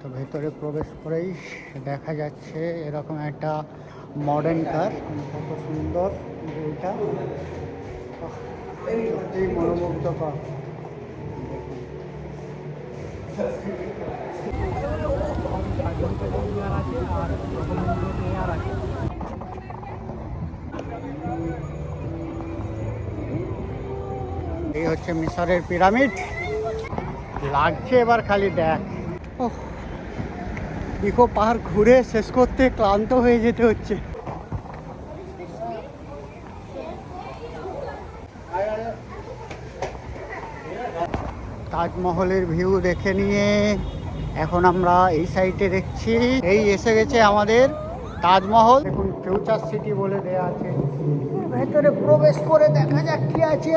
তো ভেতরে প্রবেশ করেই দেখা যাচ্ছে এরকম একটা মডার্ন কার কত সুন্দর বইটা সত্যিই মনোমুগ্ধকর। এই হচ্ছে মিশরের পিরামিড। লাগছে এবার খালি দেখ। ওহ, ইকো পার্ক ঘুরে শেষ করতে ক্লান্ত হয়ে যেতে হচ্ছে। তাজমহলের ভিউ দেখে নিয়ে এখন আমরা এই সাইডে দেখছি। এই এসে গেছে আমাদের তাজমহল। দেখুন, ফিউচার সিটি বলে দেয়া আছে। ভেতরে প্রবেশ করে দেখা যাক কি আছে।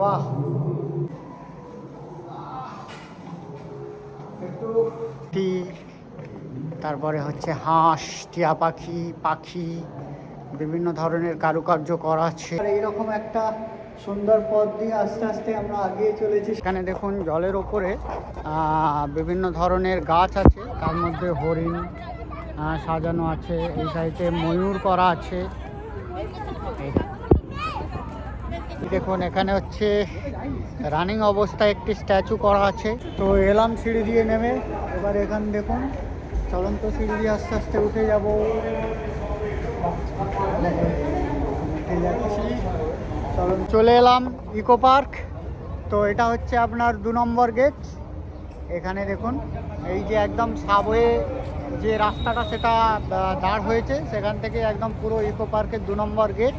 বাহ! টি তারপরে হচ্ছে হাঁস, টিয়া পাখি পাখি, বিভিন্ন ধরনের কারুকার্য করা আছে। এইরকম একটা সুন্দর পথ দিয়ে আস্তে আস্তে আমরা আগিয়ে চলেছি। এখানে দেখুন জলের ওপরে বিভিন্ন ধরনের গাছ আছে। তার মধ্যে হরিণ সাজানো আছে। এই সাইডে ময়ূর করা আছে। দেখুন, এখানে হচ্ছে রানিং অবস্থায় একটি স্ট্যাচু করা আছে। তো এলাম সিঁড়ি দিয়ে নেমে, এবার এখান দেখুন, চলন্ত সিঁড়ি দিয়ে আস্তে আস্তে উঠে যাব। চলে এলাম ইকো পার্ক। তো এটা হচ্ছে আপনার দু নম্বর গেট। এখানে দেখুন, এই যে একদম সাবওয়ে যে রাস্তাটা সেটা দাঁড় হয়েছে, সেখান থেকে একদম পুরো ইকো পার্কের দু নম্বর গেট।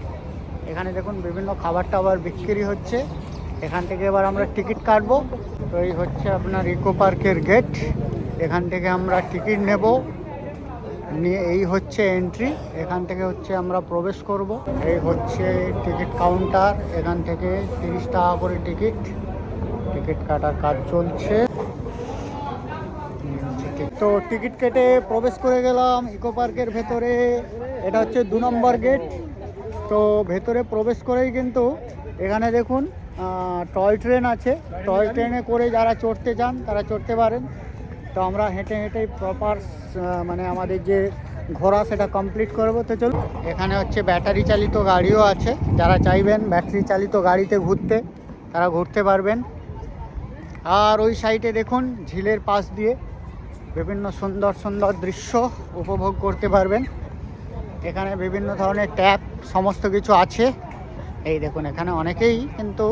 এখানে দেখুন বিভিন্ন খাবার টাবার বিক্রি হচ্ছে। এখান থেকে এবার আমরা টিকিট কাটবো। তো এই হচ্ছে আপনার ইকো পার্কের গেট। এখান থেকে আমরা টিকিট নেব। নিয়ে এই হচ্ছে এন্ট্রি। এখান থেকে হচ্ছে আমরা প্রবেশ করব। এই হচ্ছে টিকিট কাউন্টার। এখান থেকে তিরিশ টাকা করে টিকিট। টিকিট কাটার কাজ চলছে। তো টিকিট কেটে প্রবেশ করে গেলাম ইকো পার্কের ভেতরে। এটা হচ্ছে দু নম্বর গেট। তো ভেতরে প্রবেশ করেই কিন্তু এখানে দেখুন টয় ট্রেন আছে। টয় ট্রেনে করে যারা চড়তে চান তারা চড়তে পারেন। তো আমরা হেঁটে হেঁটেই প্রপার মানে আমাদের যে ঘোরা সেটা কমপ্লিট করব। তো চলুন, এখানে হচ্ছে ব্যাটারি চালিত গাড়িও আছে। যারা চাইবেন ব্যাটারি চালিত গাড়িতে ঘুরতে, তারা ঘুরতে পারবেন। আর ওই সাইডে দেখুন, ঝিলের পাশ দিয়ে বিভিন্ন সুন্দর সুন্দর দৃশ্য উপভোগ করতে পারবেন। এখানে বিভিন্ন ধরনের ট্যাপ সমস্ত কিছু আছে। এই দেখুন, এখানে অনেকেই কিন্তু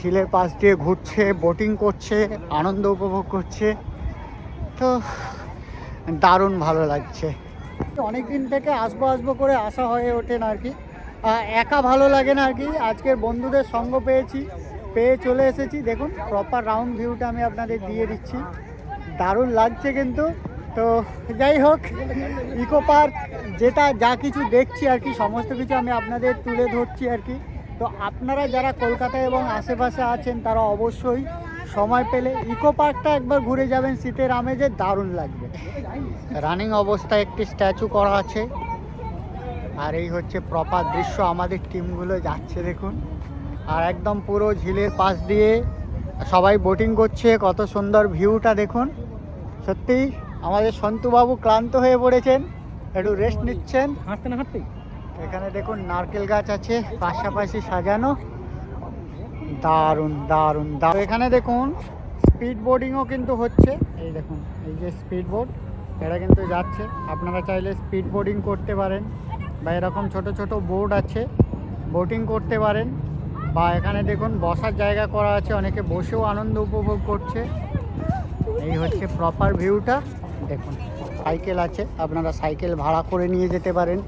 ঝিলের পাশ দিয়ে ঘুরছে বোটিং করছে, আনন্দ উপভোগ করছে। তো, দারুণ ভালো লাগছে। অনেক দিন থেকে আসব আসব করে আসা হয়ে ওঠে না আর কি। একা ভালো লাগে না আর কি। আজকের বন্ধুদের সঙ্গ পেয়েছি, পেয়ে চলে এসেছি। দেখুন প্রপার রাউন্ড ভিউটা আমি আপনাদের দিয়ে দিচ্ছি। দারুণ লাগছে কিন্তু। তো যাই হোক, ইকো পার্ক, যেটা যা কিছু দেখছি আর কি, সমস্ত কিছু আমি আপনাদের তুলে ধরছি আর কি। তো আপনারা যারা কলকাতায় এবং আশেপাশে আছেন, তারা অবশ্যই সময় পেলে ইকো পার্কটা একবার ঘুরে যাবেন, শীতের আমেজে দারুণ লাগবে। রানিং অবস্থায় একটি স্ট্যাচু করা আছে। আর এই হচ্ছে প্রপার দৃশ্য, আমাদের টিমগুলো যাচ্ছে দেখুন। আর একদম পুরো ঝিলের পাশ দিয়ে সবাই বোটিং করছে, কত সুন্দর ভিউটা দেখুন। সত্যিই আমাদের সন্তুবাবু ক্লান্ত হয়ে পড়েছেন একটু রেস্ট নিচ্ছেন। হাঁটতে না হাঁটতেই এখানে দেখুন নারকেল গাছ আছে পাশাপাশি সাজানো। দারুণ দারুণ দারুণ। এখানে দেখুন স্পিড বোর্ডিংও কিন্তু হচ্ছে। এই দেখুন এই যে স্পিড বোর্ড এটা কিন্তু যাচ্ছে। আপনারা চাইলে স্পিড বোর্ডিং করতে পারেন বা এরকম ছোট ছোট বোর্ড আছে বোটিং করতে পারেন। বা এখানে দেখুন বসার জায়গা করা আছে অনেকে বসেও আনন্দ উপভোগ করছে। এই হচ্ছে প্রপার ভিউটা দেখুন, সাইকেল আছে, আপনারা সাইকেল ভাড়া করে নিয়ে যেতে পারেন।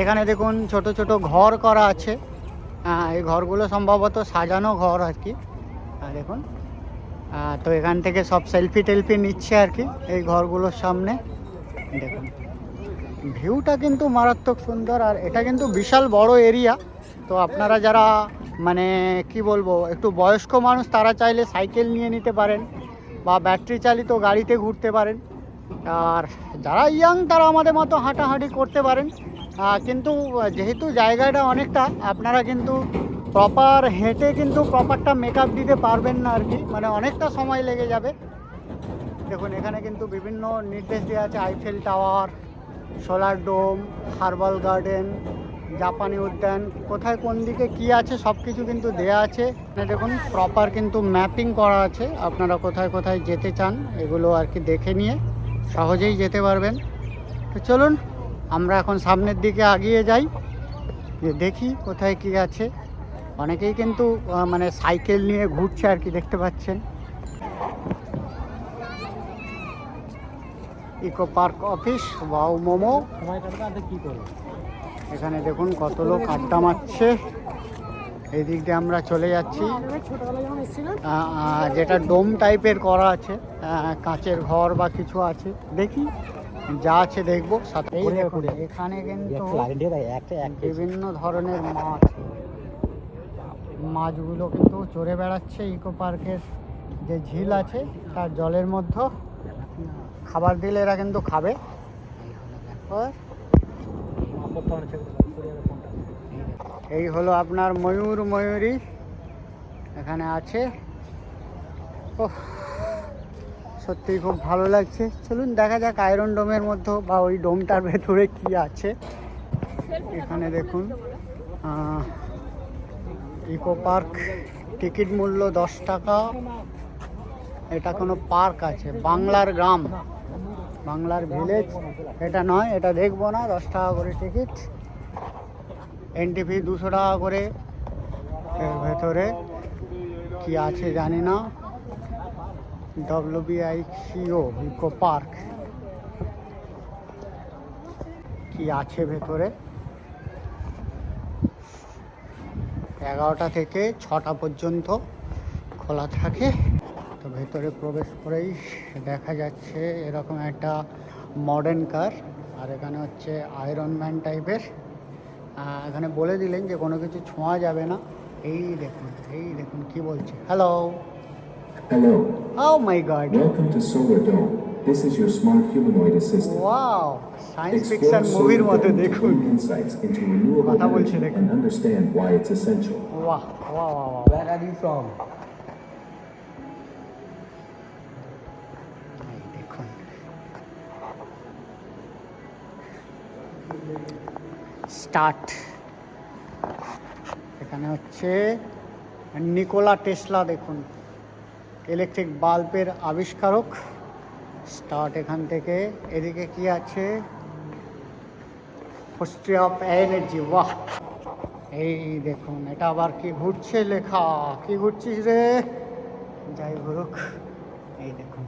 এখানে দেখুন, ছোট ছোট ঘর করা আছে। এই ঘরগুলো সম্ভবত সাজানো ঘর আর কি। দেখুন। তো এখান থেকে সব সেলফি টেলফি নিচ্ছে আর কি, এই ঘরগুলোর সামনে। দেখুন। ভিউটা কিন্তু মারাত্মক সুন্দর, আর এটা কিন্তু বিশাল বড় এরিয়া তো আপনারা যারা মানে কি বলব, একটু বয়স্ক মানুষ, তারা চাইলে সাইকেল নিয়ে নিতে পারেন, বা ব্যাটারি চালিত গাড়িতে ঘুরতে পারেন। আর যারা ইয়াং তারা আমাদের মতো হাঁটাহাঁটি করতে পারেন। কিন্তু যেহেতু জায়গাটা অনেকটা, আপনারা কিন্তু প্রপার হেঁটে কিন্তু প্রপারটা মেকআপ দিতে পারবেন না আর কি। মানে অনেকটা সময় লেগে যাবে। দেখুন, এখানে কিন্তু বিভিন্ন নির্দেশ দেওয়া আছে। Eiffel tower solar dome herbal garden জাপানি উদ্যান কোথায় কোন দিকে কি আছে সব কিছু কিন্তু দেয়া আছে। দেখুন প্রপার কিন্তু ম্যাপিং করা আছে। আপনারা কোথায় কোথায় যেতে চান, এগুলো আর কি দেখে নিয়ে সহজেই যেতে পারবেন। তো চলুন আমরা এখন সামনের দিকে এগিয়ে যাই। যে দেখি কোথায় কি আছে। অনেকেই কিন্তু মানে সাইকেল নিয়ে ঘুরছে আর কি দেখতে পাচ্ছেন। ইকো পার্ক অফিস বাউ মোমো। এখানে দেখুন কত লোক আড্ডা মারছে। এই দিক দিয়ে আমরা চলে যাচ্ছি। যেটা ডোম টাইপের করা আছে কাঁচের ঘর বা কিছু আছে। দেখি যা আছে দেখব সাথে। এখানে কিন্তু বিভিন্ন ধরনের মাছ। মাছগুলো কিন্তু চড়ে বেড়াচ্ছে ইকো পার্কের যে ঝিল আছে তার জলের মধ্যে। খাবার দিলে এরা কিন্তু খাবে। এই হলো আপনার ময়ূর ময়ূরী। এখানে আছে। ওহ সত্যিই খুব ভালো লাগছে। চলুন দেখা যাক আয়রন ডোমের মধ্যে বা ওই ডোমটার ভেতরে কি আছে। এখানে দেখুন ইকো পার্ক টিকিট মূল্য দশ টাকা। এটা কোনো পার্ক আছে, বাংলার গ্রাম। বাংলার ভিলেজ এটা নয়, এটা দেখব না, দশ টাকা করে টিকিট এন্ট্রি ফি দুশো টাকা করে এর ভেতরে কি আছে জানি না। ডব্লিউবিআইসিও ইকো পার্ক কি আছে ভেতরে? এগারোটা থেকে ছটা পর্যন্ত খোলা থাকে। তো ভেতরে প্রবেশ করেই দেখা যাচ্ছে এরকম একটা মডার্ন কার আর এখানে হচ্ছে আয়রন ম্যান টাইপের এখানে বলে দিলেন যে কোনো কিছু ছোঁয়া যাবে না এই দেখুন এই দেখুন কি বলছে hello Hello, oh my god welcome to Solar Dome. This is your smart humanoid assistant. Wow science Explore fiction মুভির Solar মতো Dome to দেখুন gain insights into renewable কথা বলছে energy দেখুন। and understand why it's essential. বাহ ওয়া ওয়া ওয়া Where are you from? এই দেখুন স্টার্ট। এখানে হচ্ছে নিকোলা টেসলা, দেখুন, ইলেকট্রিক বাল্বের আবিষ্কারক। স্টার্ট এখান থেকে। এদিকে কি আছে? হিস্ট্রি অফ এনার্জি বাহ! এই দেখুন, এটা আবার কি ঘুরছে লেখা? কি ঘুরছিস রে? যাই ঘুরুক। এই দেখুন,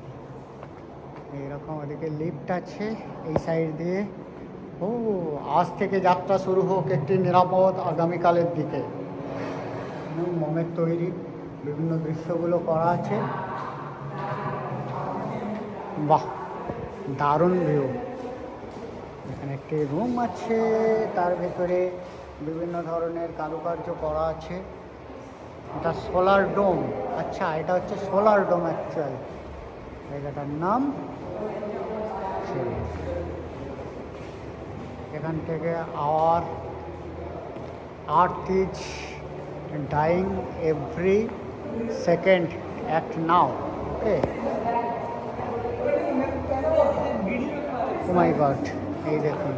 এইরকম ওদিকে লিফট আছে, এই সাইড দিয়ে। ও, আজ থেকে যাত্রা শুরু হোক একটি নিরাপদ আগামীকালের দিকে। মোমের তৈরি বিভিন্ন দৃশ্যগুলো করা আছে। বাহ, দারুণ ভিউ এখানে একটি রুম আছে, তার ভেতরে বিভিন্ন ধরনের কারুকার্য করা আছে। এটা সোলার ডোম আচ্ছা এটা হচ্ছে সোলার ডোম অ্যাকচুয়াল জায়গাটার নাম। এখান থেকে our earth is dying every second at now okay my god এই দেখুন,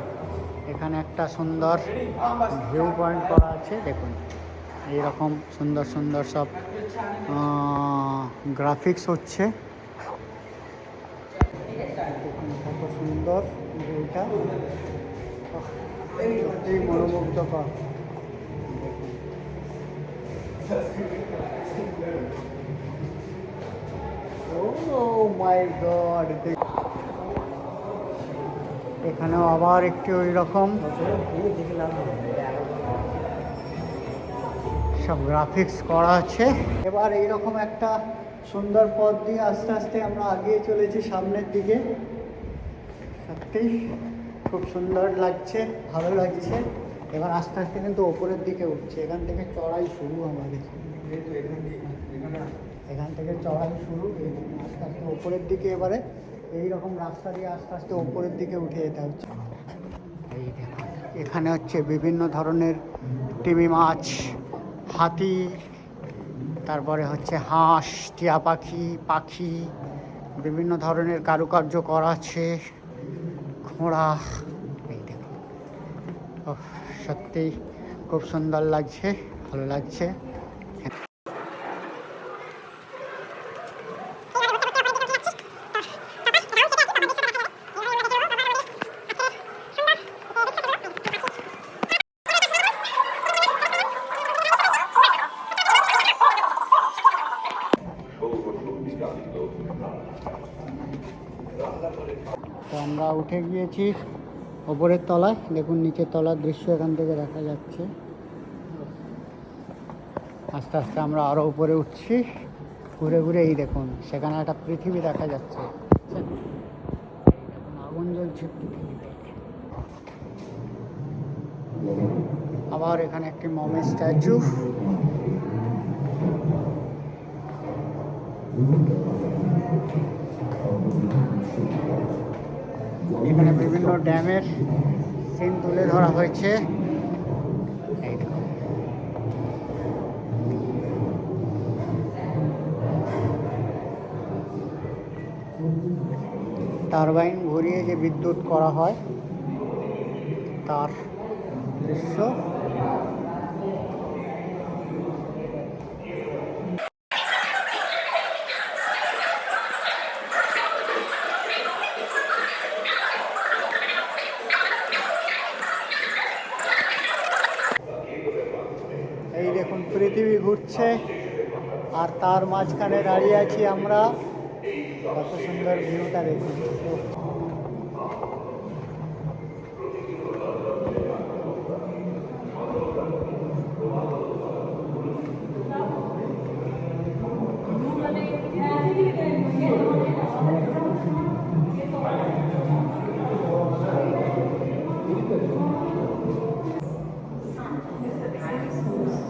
এখানে একটা সুন্দর ভিউ পয়েন্ট করা আছে, দেখুন, এইরকম সুন্দর সুন্দর সব গ্রাফিক্স হচ্ছে। কত সুন্দর ভিউটা সত্যি মনোমুগ্ধকর। এখানেও আবার একটি ওই রকম সব গ্রাফিক্স করা আছে। এবার এইরকম একটা সুন্দর পথ দিয়ে আস্তে আস্তে আমরা আগিয়ে চলেছি সামনের দিকে। সত্যিই। খুব সুন্দর লাগছে ভালো লাগছে। এবার আস্তে আস্তে কিন্তু ওপরের দিকে উঠছে। এখান থেকে চড়াই শুরু আমাদের এখান থেকে চড়াই শুরু। আস্তে আস্তে ওপরের দিকে এবারে এই রকম রাস্তা দিয়ে আস্তে আস্তে ওপরের দিকে উঠে যেতে হচ্ছে। এই এখানে হচ্ছে বিভিন্ন ধরনের টিমি মাছ হাতি তারপরে হচ্ছে হাঁস টিয়া পাখি পাখি বিভিন্ন ধরনের কারুকার্য করা আছে। ঘোড়া। এই দেখুন। খুব সুন্দর লাগছে ভালো লাগছে তো আমরা উঠে ওপরের তলায়, দেখুন নিচের তলার দৃশ্য এখান থেকে দেখা যাচ্ছে। আস্তে আস্তে আমরা আরও উপরে উঠছি। ঘুরে ঘুরে এই দেখুন, সেখানে একটা পৃথিবী দেখা যাচ্ছে। আগুন জ্বলছে পৃথিবীতে। আবার এখানে একটি মমের স্ট্যাচু। এখানে বিভিন্ন ড্যামের সিন তুলে ধরা হয়েছে। টারবাইন ঘুরিয়ে যে বিদ্যুৎ করা হয়, তার দৃশ্য এই দেখুন পৃথিবী ঘুরছে আর তার মাঝখানে দাঁড়িয়ে আছি আমরা কত সুন্দর ভিউটা দেখুন উফ। It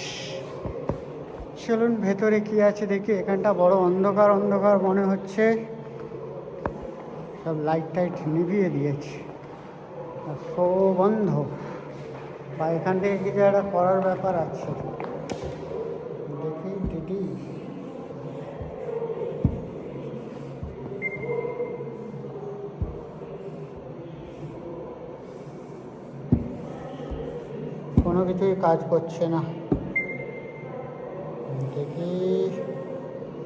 চলুন, ভেতরে কি আছে দেখি। এখানটা বড় অন্ধকার অন্ধকার মনে হচ্ছে। সব লাইট টাইট নিভিয়ে দিয়েছে। সো বন্ধ। বা এখান থেকে কিছু একটা করার ব্যাপার আছে। দেখি, দিদি। কোনো কিছুই কাজ করছে না।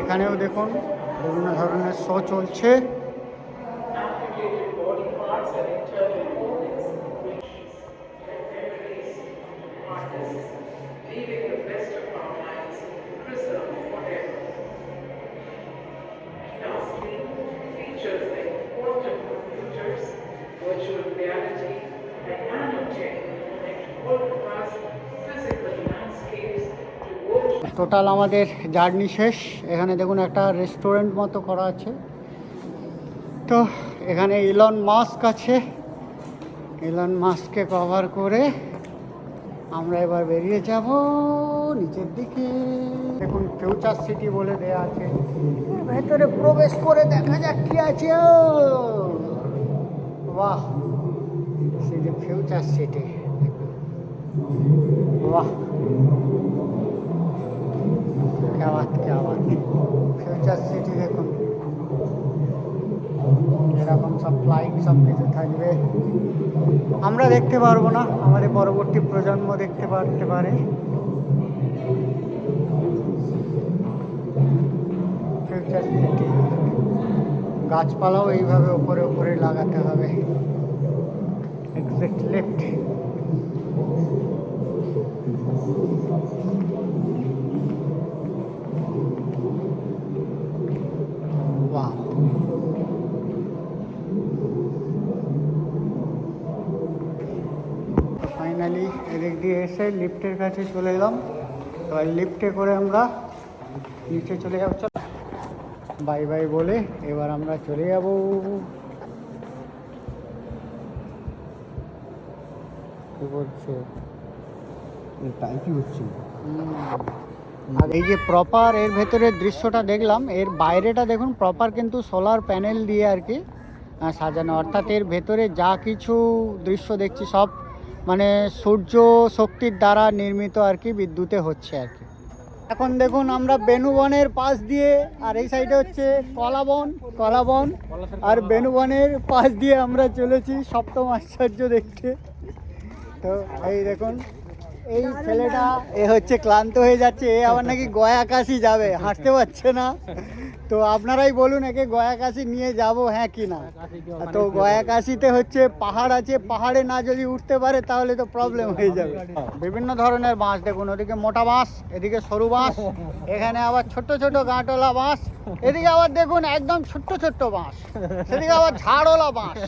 এখানেও দেখুন বিভিন্ন ধরনের শো চলছে। টোটাল আমাদের জার্নি শেষ। এখানে দেখুন একটা রেস্টুরেন্ট মতো করা আছে। তো এখানে ইলন মাস্ক আছে। ইলন মাস্ককে কভার করে আমরা এবার বেরিয়ে যাব নিচের দিকে। দেখুন ফিউচার সিটি বলে দেয়া আছে। ভেতরে প্রবেশ করে দেখা যাক কি আছে! বাহ সে যে ফিউচার সিটি বাহ কেওয়াত কেওয়াত ফিউচার সিটি দেখুন। এরকম সব ফ্লাইট সব কিছু থাকবে। আমরা দেখতে পারব না, আমাদের পরবর্তী প্রজন্ম দেখতে পারতে পারে। ফিউচার সিটি গাছপালাও এইভাবে ওপরে উপরে লাগাতে হবে। এক্সাক্ট লেফট ফাইনালি এদিক দিয়ে এসে লিফটের কাছে চলে এলাম। এবার লিফটে করে আমরা নিচে চলে যাব। চল। বাই বাই বলে এবার আমরা চলে যাব। কি বলছে? হচ্ছে? আর এই যে প্রপার এর ভেতরের দৃশ্যটা দেখলাম এর বাইরেটা দেখুন প্রপার কিন্তু সোলার প্যানেল দিয়ে আর কি সাজানো। অর্থাৎ এর ভেতরে যা কিছু দৃশ্য দেখছি সব মানে সূর্য শক্তির দ্বারা নির্মিত আর কি বিদ্যুতে হচ্ছে আর কি। এখন দেখুন আমরা বেনুবনের পাশ দিয়ে, আর এই সাইডে হচ্ছে কলাবন কলাবন, আর বেনুবনের পাশ দিয়ে আমরা চলেছি সপ্তম আশ্চর্য দেখতে। তো এই দেখুন, এই ছেলেটা, এ হচ্ছে ক্লান্ত হয়ে যাচ্ছে, এ আবার নাকি গয়া কাশি যাবে, হাঁটতে পারছে না। তো আপনারাই বলুন একে গয়াকাশি নিয়ে যাব হ্যাঁ কি না? তো গয়াকাশিতে হচ্ছে পাহাড় আছে পাহাড়ে না যদি উঠতে পারে তাহলে তো প্রবলেম হয়ে যাবে। বিভিন্ন ধরনের বাঁশ দেখুন ওদিকে মোটা বাঁশ এদিকে সরু বাঁশ এখানে আবার ছোট ছোট গাঁটওয়ালা বাঁশ এদিকে আবার দেখুন একদম ছোট্ট ছোট্ট বাঁশ সেদিকে আবার ঝাড়ওয়ালা বাঁশ।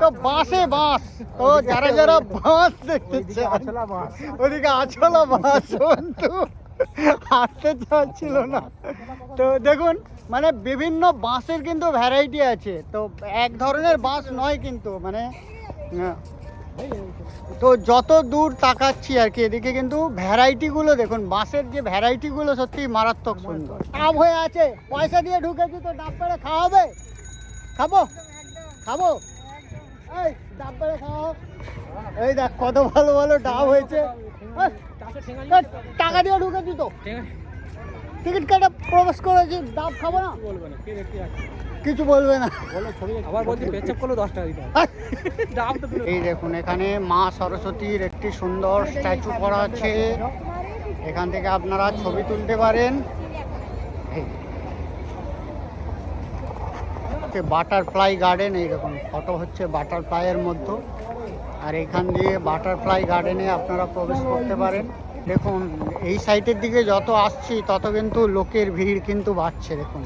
তো বাঁশে বাঁশ তো যারা যারা বাঁশ দেখতে ওদিকে আছলা বাঁশ কিন্তু হাঁটতে চাচ্ছিল না। তো দেখুন মানে বিভিন্ন বাঁশের কিন্তু ভ্যারাইটি আছে। তো এক ধরনের বাঁশ নয় কিন্তু মানে আহ, তো যত দূর তাকাচ্ছি আর কি এদিকে কিন্তু ভ্যারাইটিগুলো দেখুন বাঁশের যে ভ্যারাইটিগুলো সত্যি মারাত্মক সুন্দর। ডাব হয়ে আছে পয়সা দিয়ে ঢুকেছি তো ডাব পেড়ে খাওয়াবে? খাব? খাব? এই ডাব পেড়ে খাওয়াও। এই দেখ কত ভালো ভালো ডাব হয়েছে। টাকা দিয়ে ঢুকেছি তো। টিকিট কেটে প্রবেশ করেছি ডাব খাব না। কিছু বলবে না। আবার বলছি পেচ্ছাপ করল দশ টাকা দিতে হবে। দাম তো দূরে। এই দেখুন এখানে মা সরস্বতীর একটি সুন্দর স্ট্যাচু করা আছে। এখান থেকে আপনারা ছবি তুলতে পারেন। বাটারফ্লাই গার্ডেন এই দেখুন ফটো হচ্ছে বাটারফ্লাইয়ের মধ্যে। আর এখান দিয়ে বাটারফ্লাই গার্ডেনে আপনারা প্রবেশ করতে পারেন। দেখুন, এই সাইটের দিকে যত আসছি, তত কিন্তু লোকের ভিড় কিন্তু বাড়ছে, দেখুন।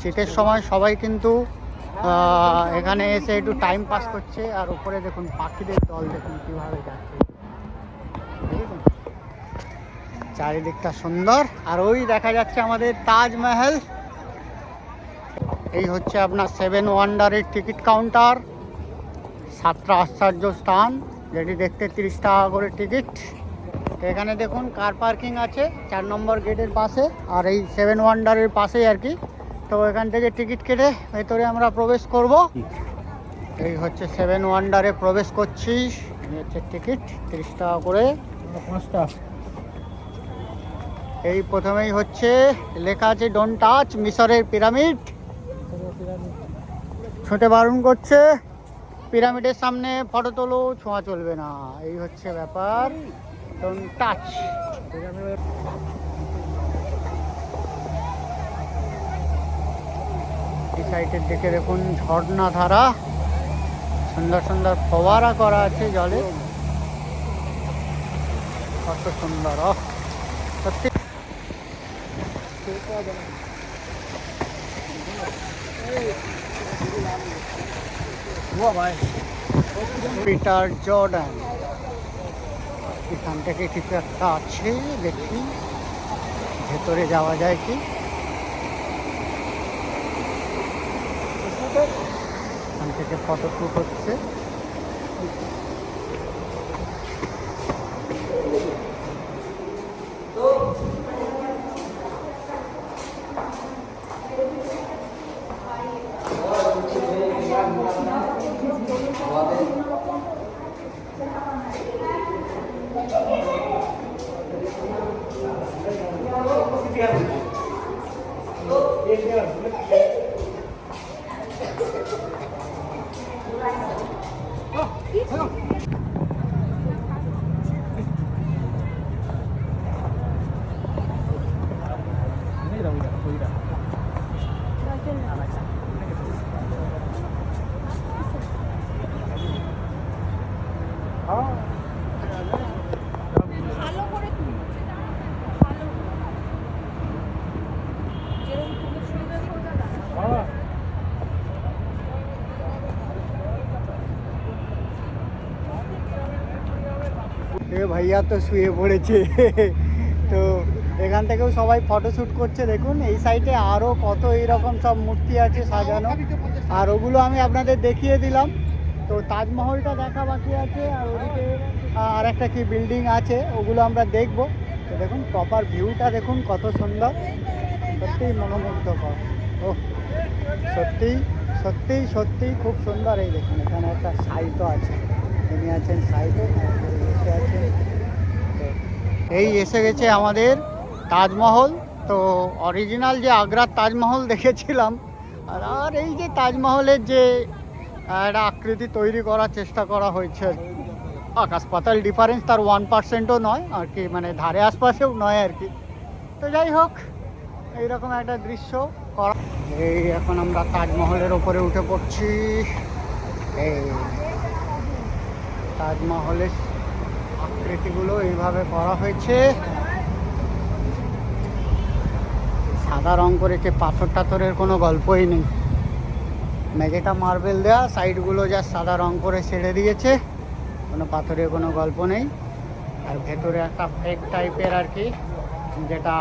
শীতের সময় সবাই কিন্তু এখানে এসে একটু টাইম পাস করছে, আর উপরে দেখুন, পাখিদের দল দেখুন কীভাবে যাচ্ছে। চারিদিকটা সুন্দর। আর ওই দেখা যাচ্ছে আমাদের তাজমহল। এই হচ্ছে আপনার সেভেন ওয়ান্ডারের টিকিট কাউন্টার সাতটা আশ্চর্য স্থান, যেটি দেখতে তিরিশ টাকা করে টিকিট এখানে দেখুন কার পার্কিং আছে, চার নম্বর গেটের পাশে, আর এই সেভেন ওয়ান্ডারের পাশেই আর কি। তো এখান থেকে টিকিট কেটে ভেতরে আমরা প্রবেশ করব। এই হচ্ছে সেভেন ওয়ান্ডারে প্রবেশ করছি। হচ্ছে টিকিট তিরিশ টাকা করে। পাঁচটা এই প্রথমেই হচ্ছে, লেখা আছে ডোন্ট টাচ মিশরের পিরামিড ছুটে বারণ করছে। পিরামিডের সামনে ফটো তোলো, ছোঁয়া চলবে না। এই হচ্ছে ব্যাপার। টাচ এই সাইডের দিকে দেখুন ঝর্ণা ধারা। সুন্দর সুন্দর ফোয়ারা করা আছে জলে। কত সুন্দর সত্যি। পিটার জর্ডান এখান থেকে কিছু একটা আছে, দেখি। ভেতরে যাওয়া যায় কি? এখান থেকে ফটো শ্যুট হচ্ছে। ভাইয়া তো শুয়ে পড়েছে। তো এখান থেকেও সবাই ফটোশ্যুট করছে, দেখুন। এই সাইডে আরও কত এইরকম সব মূর্তি আছে সাজানো। আর ওগুলো আমি আপনাদের দেখিয়ে দিলাম। তো তাজমহলটা দেখা বাকি আছে, আর ওদিকে, আর একটা কি বিল্ডিং আছে, ওগুলো আমরা দেখব। তো দেখুন প্রপার ভিউটা দেখুন, কত সুন্দর। সত্যিই মনোমুগ্ধকর। ও সত্যিই সত্যিই সত্যিই খুব সুন্দর এই দেখুন, এখানে একটা সাইটও আছে। তিনি আছেন আছেন। এই এসে গেছে আমাদের তাজমহল। তো অরিজিনাল যে আগ্রার তাজমহল দেখেছিলাম, আর আর এই যে তাজমহলের যে একটা আকৃতি তৈরি করার চেষ্টা করা হয়েছে। আকাশ পাতাল ডিফারেন্স তার ওয়ান পার্সেন্টও নয়, আর কি মানে ধারে আশপাশেও নয় আর কি। তো যাই হোক, এইরকম একটা দৃশ্য করা এই এখন আমরা তাজমহলের ওপরে উঠে পড়ছি। এই তাজমহলের আকৃতিগুলো এইভাবে করা হয়েছে। সাদা রং করেছে, পাথর টাথরের কোনো গল্পই নেই। মেঝেটা মার্বেল দেওয়া সাইডগুলো যা সাদা রং করে ছেড়ে দিয়েছে। কোনো পাথরের কোনো গল্প নেই। আর ভেতরে একটা ফেক টাইপের আর কি, যেটা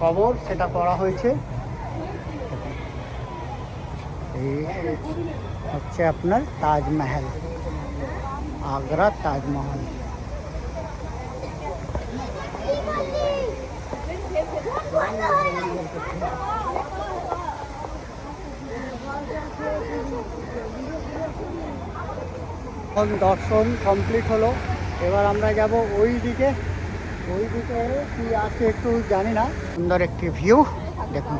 কবর, সেটা করা হয়েছে। এই হচ্ছে আপনার তাজমহল। আগ্রা তাজমহল। এখন দর্শন কমপ্লিট হলো। এবার আমরা যাব ওই দিকে ওই দিকে কি আছে একটু জানি না। সুন্দর একটি ভিউ দেখুন।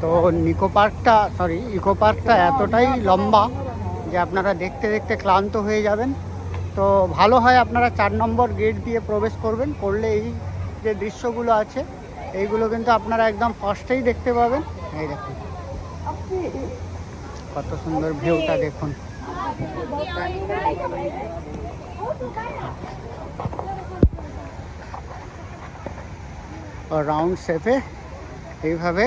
তো নিকো পার্কটা সরি ইকো পার্কটা এতটাই লম্বা যে আপনারা দেখতে দেখতে ক্লান্ত হয়ে যাবেন। তো ভালো হয় আপনারা চার নম্বর গেট দিয়ে প্রবেশ করবেন, করলে এই যে দৃশ্যগুলো আছে, এইগুলো কিন্তু আপনারা একদম ফার্স্টেই দেখতে পাবেন। এই দেখুন। কত সুন্দর ভিউটা দেখুন। রাউন্ড শেপে এইভাবে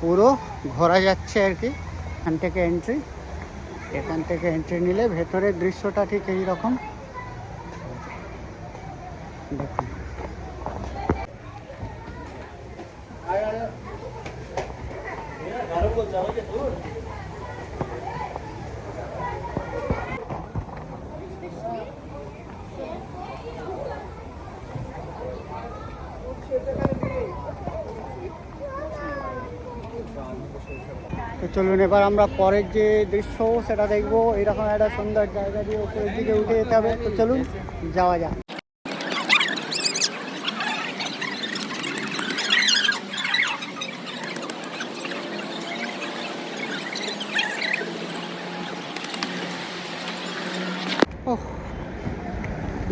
পুরো ঘোরা যাচ্ছে আর কি এখান থেকে এন্ট্রি এখান থেকে এন্ট্রি নিলে ভেতরের দৃশ্যটা ঠিক এইরকম। দেখুন এবার আমরা পরের যে দৃশ্য, সেটা দেখব। এরকম একটা সুন্দর জায়গা দিয়ে উপরের দিকে উঠে যেতে হবে। তো চলুন, যাওয়া যাক।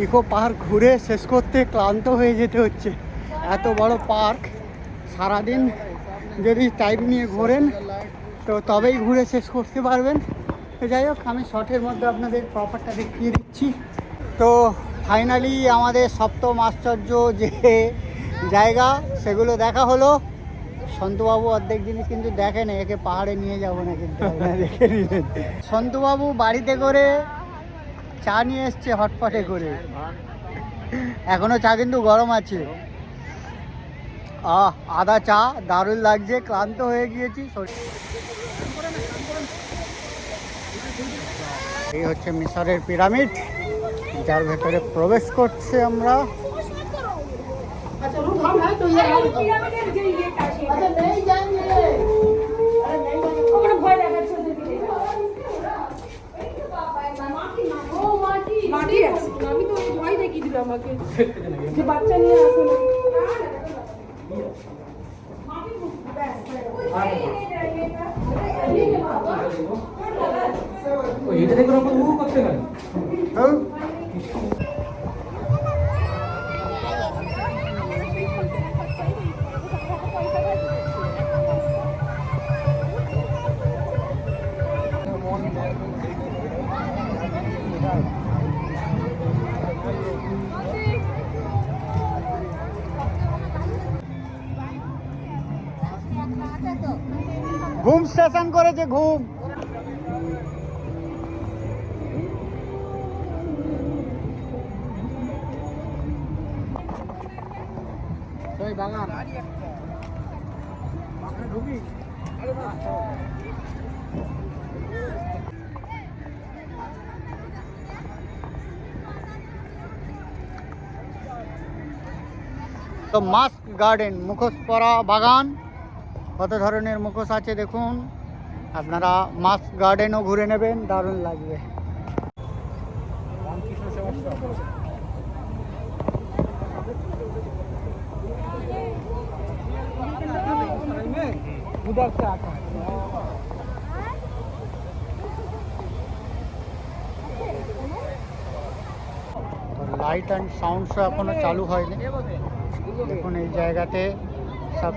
ইকো পার্ক ঘুরে শেষ করতে ক্লান্ত হয়ে যেতে হচ্ছে। এত বড় পার্ক, সারাদিন যদি টাইম নিয়ে ঘোরেন তো তবেই ঘুরে শেষ করতে পারবেন। তো যাই হোক, আমি শর্টের মধ্যে আপনাদের প্রপারটা দেখিয়ে দিচ্ছি। তো ফাইনালি আমাদের সপ্তম আশ্চর্য যে জায়গা, সেগুলো দেখা হলো। সন্তুবাবু অর্ধেক জিনিস কিন্তু দেখেন একে পাহাড়ে নিয়ে যাব না কিন্তু দেখে নিলেন। সন্তুবাবু বাড়িতে করে চা নিয়ে এসছে হটপটে করে। এখনও চা কিন্তু গরম আছে। আহ আদা চা দারুণ লাগছে ক্লান্ত হয়ে গিয়েছি এই হচ্ছে মিশরের পিরামিড যার ভেতরে প্রবেশ করছে আমরা। মাটি আছে। আমি তো ভয় দেখিয়ে দিল আমাকে। যে বাচ্চা নিয়ে আসো না এটা দেখুন আমরা উ করতে পারি হ্যাঁ? ঘুম স্টেশন করেছে ঘুম। বাগান। ঢুকি তো মাস্ক গার্ডেন মুখোশ পরা বাগান। কত ধরনের মুখোশ আছে দেখুন আপনারা মাস্ক গার্ডেনও ঘুরে নেবেন দারুণ লাগবে রামকৃষ্ণ সেবাশ্রম उधर से आता है তো লাইট অ্যান্ড সাউন্ড শো এখনও চালু হয়নি দেখুন এই জায়গাতে সব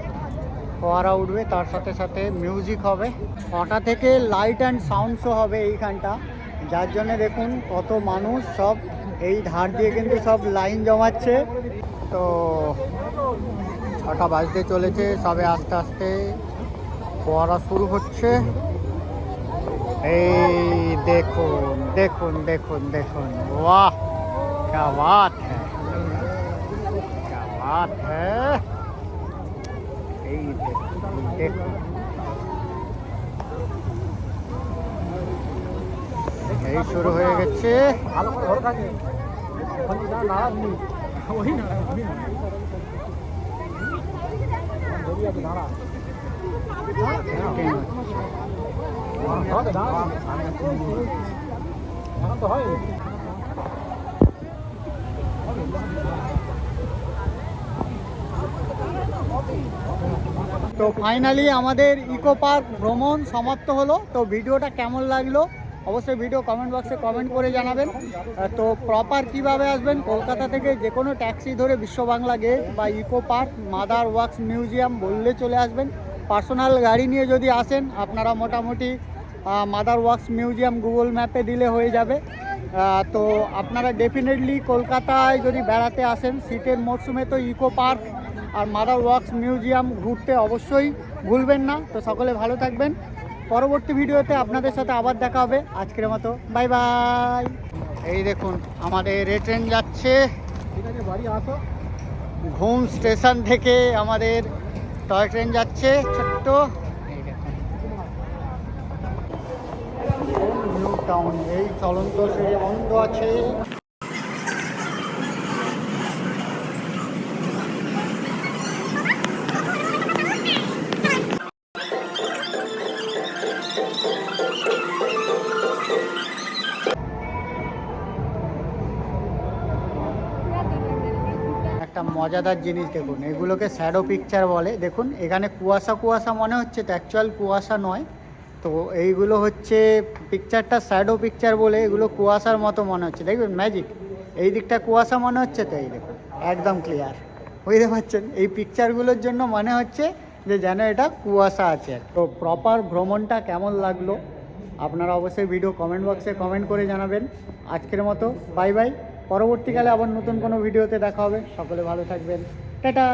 ফোয়ারা উঠবে তার সাথে সাথে মিউজিক হবে ছটা থেকে লাইট অ্যান্ড সাউন্ড শো হবে এইখানটা যার জন্য দেখুন কত মানুষ সব এই ধার দিয়ে কিন্তু সব লাইন জমাচ্ছে তো ছটা বাজতে চলেছে সবে আস্তে আস্তে ফোয়ারা শুরু হচ্ছে এই দেখুন দেখুন দেখুন দেখুন বাহ क्या बात है क्या बात है এই শুরু হয়ে গেছে। ভালো করে ধরে থাকে ওখানে যা নাড়াবি ওই নাড়া আমি নাড়া দেরি আছে দাঁড়া দাঁড়া দাঁড়া এখন তো হয় তো ফাইনালি আমাদের ইকো পার্ক ভ্রমণ সমাপ্ত হলো। তো ভিডিওটা কেমন লাগল? অবশ্যই ভিডিও কমেন্ট বক্সে কমেন্ট করে জানাবেন। তো প্রপার কীভাবে আসবেন? কলকাতা থেকে যে কোনো ট্যাক্সি ধরে বিশ্ব বাংলা গেট বা eco park mother wax museum বললে চলে আসবেন। পার্সোনাল গাড়ি নিয়ে যদি আসেন, আপনারা মোটামুটি মাদার ওয়ার্কস মিউজিয়াম গুগল ম্যাপে দিলে হয়ে যাবে। তো আপনারা ডেফিনেটলি কলকাতায় যদি বেড়াতে আসেন, শীতের মরশুমে তো ইকো পার্ক আর মাদার ওয়ার্কস মিউজিয়াম ঘুরতে অবশ্যই ভুলবেন না। তো সকলে ভালো থাকবেন। পরবর্তী ভিডিওতে আপনাদের সাথে আবার দেখা হবে। আজকের মতো বাই বাই। এই দেখুন, আমাদের ট্রেন যাচ্ছে। ঘুম স্টেশন থেকে আমাদের টয় ট্রেন যাচ্ছে, ছোট্ট। টাউন এই চলন্ত সিঁড়ি বন্ধ আছে। মজাদার জিনিস দেখুন, এগুলোকে শ্যাডো পিকচার বলে। দেখুন, এখানে কুয়াশা কুয়াশা মনে হচ্ছে তো অ্যাকচুয়াল কুয়াশা নয়। তো এইগুলো হচ্ছে পিকচারটা শ্যাডো পিকচার বলে, এগুলো কুয়াশার মতো মনে হচ্ছে। দেখবেন ম্যাজিক এই দিকটা কুয়াশা মনে হচ্ছে, তো এই দেখুন, একদম ক্লিয়ার বুঝতে পারছেন? এই পিকচারগুলোর জন্য মনে হচ্ছে যে যেন এটা কুয়াশা আছে। তো প্রপার ভ্রমণটা কেমন লাগল? আপনারা অবশ্যই ভিডিও কমেন্ট বক্সে কমেন্ট করে জানাবেন। আজকের মতো বাই বাই পরবর্তীকালে আবার নতুন কোনো ভিডিওতে দেখা হবে। সকলে ভালো থাকবেন। টাটা!